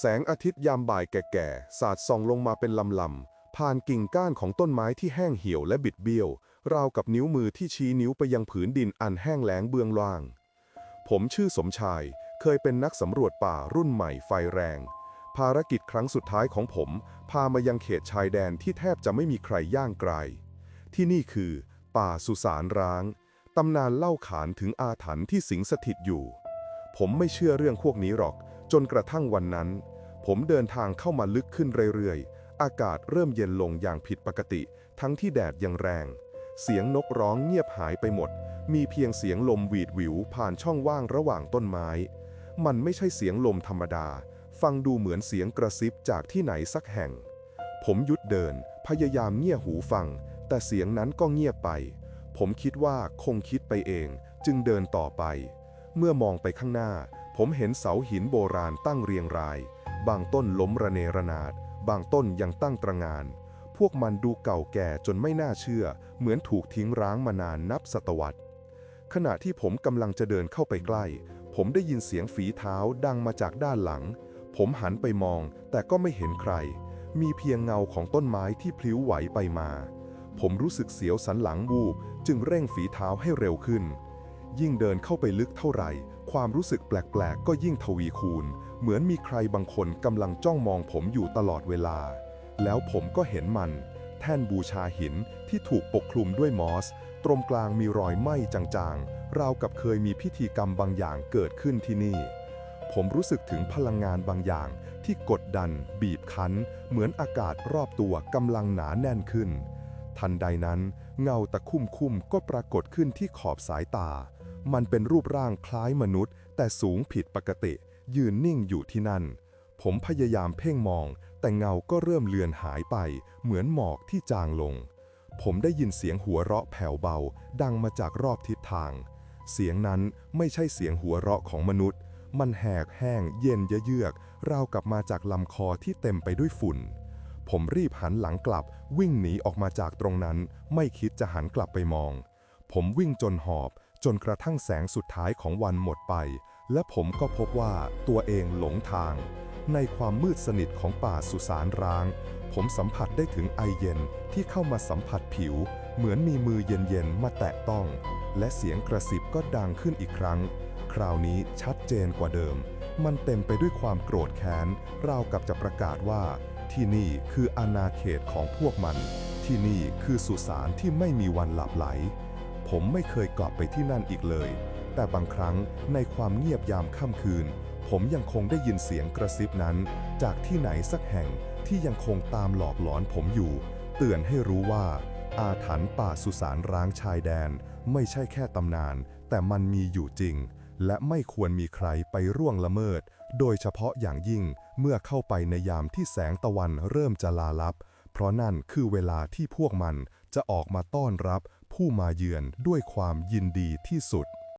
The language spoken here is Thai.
แสงอาทิตย์ยามบ่ายแก่ๆ สาดส่องลงมาเป็นลำๆ ผ่านกิ่งก้านของต้นไม้ที่แห้งเหี่ยวและบิดเบี้ยว ราวกับนิ้วมือที่ชี้นิ้วไปยังผืนดินอันแห้งแล้งเบื้องล่าง ผมชื่อสมชาย เคยเป็นนักสำรวจป่ารุ่นใหม่ไฟแรง ภารกิจครั้งสุดท้ายของผม พามายังเขตชายแดนที่แทบจะไม่มีใครย่างไกล ที่นี่คือ ป่าสุสานร้าง ตำนานเล่าขานถึงอาถรรพ์ที่สิงสถิตอยู่ ผมไม่เชื่อเรื่องพวกนี้หรอก จนกระทั่งวันนั้น ผมเดินทางเข้ามาลึกขึ้นเรื่อยๆ อากาศเริ่มเย็นลงอย่างผิดปกติ ทั้งที่แดดยังแรง เสียงนกร้องเงียบหายไปหมด มีเพียงเสียงลมหวีดหวิวผ่านช่องว่างระหว่างต้นไม้ มันไม่ใช่เสียงลมธรรมดา ฟังดูเหมือนเสียงกระซิบจากที่ไหนสักแห่ง ผมหยุดเดิน พยายามเงี่ยหูฟัง แต่เสียงนั้นก็เงียบไป ผมคิดว่าคงคิดไปเอง จึงเดินต่อไป เมื่อมองไปข้างหน้า ผมเห็นเสาหินโบราณตั้งเรียงราย บางต้นล้มระเนระนาด บางต้นยังตั้งตระงาน พวกมันดูเก่าแก่จนไม่น่าเชื่อ เหมือนถูกทิ้งร้างมานานนับศตวรรษ ขณะที่ผมกำลังจะเดินเข้าไปใกล้ ผมได้ยินเสียงฝีเท้าดังมาจากด้านหลัง ผมหันไปมอง แต่ก็ไม่เห็นใคร มีเพียงเงาของต้นไม้ที่พลิ้วไหวไปมา ผมรู้สึกเสียวสันหลังวูบ จึงเร่งฝีเท้าให้เร็วขึ้น ยิ่งเดินเข้าไปลึกเท่าไหร่ ความรู้สึกแปลกๆ ก็ยิ่งทวีคูณ เหมือนมีใครบางคนกำลังจ้องมองผมอยู่ตลอดเวลา แล้วผมก็เห็นมัน แท่นบูชาหินที่ถูกปกคลุมด้วยมอส ตรงกลางมีรอยไหม้จางๆ ราวกับเคยมีพิธีกรรมบางอย่างเกิดขึ้นที่นี่ ผมรู้สึกถึงพลังงานบางอย่างที่กดดัน บีบคั้น เหมือนอากาศรอบตัวกำลังหนาแน่นขึ้น ทันใดนั้น เงาตะคุ่มคุ่มก็ปรากฏขึ้นที่ขอบสายตา มันเป็นรูปร่างคล้ายมนุษย์ แต่สูงผิดปกติ ยืนนิ่งอยู่ที่นั่น ผมพยายามเพ่งมอง แต่เงาก็เริ่มเลือนหายไป เหมือนหมอกที่จางลง ผมได้ยินเสียงหัวเราะแผ่วเบา ดังมาจากรอบทิศทาง เสียงนั้นไม่ใช่เสียงหัวเราะของมนุษย์ มันแหกแห้งเย็นเยือกราวกับมาจากลำคอที่เต็มไปด้วยฝุ่น ผมรีบหันหลังกลับ วิ่งหนีออกมาจากตรงนั้น ไม่คิดจะหันกลับไปมอง ผมวิ่งจนหอบ จนกระทั่งแสงสุดท้ายของวันหมดไป และผมก็พบว่าตัวเองหลงทาง ในความมืดสนิทของป่าสุสานร้าง ผมสัมผัสได้ถึงไอเย็นที่เข้ามาสัมผัสผิว เหมือนมีมือเย็นๆมาแตะต้อง และเสียงกระซิบก็ดังขึ้นอีกครั้ง คราวนี้ชัดเจนกว่าเดิม มันเต็มไปด้วยความโกรธแค้นราวกับจะประกาศว่า ที่นี่คืออาณาเขตของพวกมัน ที่นี่คือสุสานที่ไม่มีวันหลับไหล ผมไม่เคยกลับไปที่นั่นอีกเลย แต่บางครั้งในความเงียบยามค่ำคืน ผมยังคงได้ยินเสียงกระซิบนั้น จากที่ไหนสักแห่งที่ยังคงตามหลอกหลอนผมอยู่ เตือนให้รู้ว่า อาถรรพ์ป่าสุสานร้างชายแดน ไม่ใช่แค่ตำนาน แต่มันมีอยู่จริง และไม่ควรมีใครไปร่วงละเมิด โดยเฉพาะอย่างยิ่ง เมื่อเข้าไปในยามที่แสงตะวันเริ่มจะลาลับ เพราะนั่นคือเวลาที่พวกมันจะออกมาต้อนรับผู้มาเยือนด้วยความยินดีที่สุด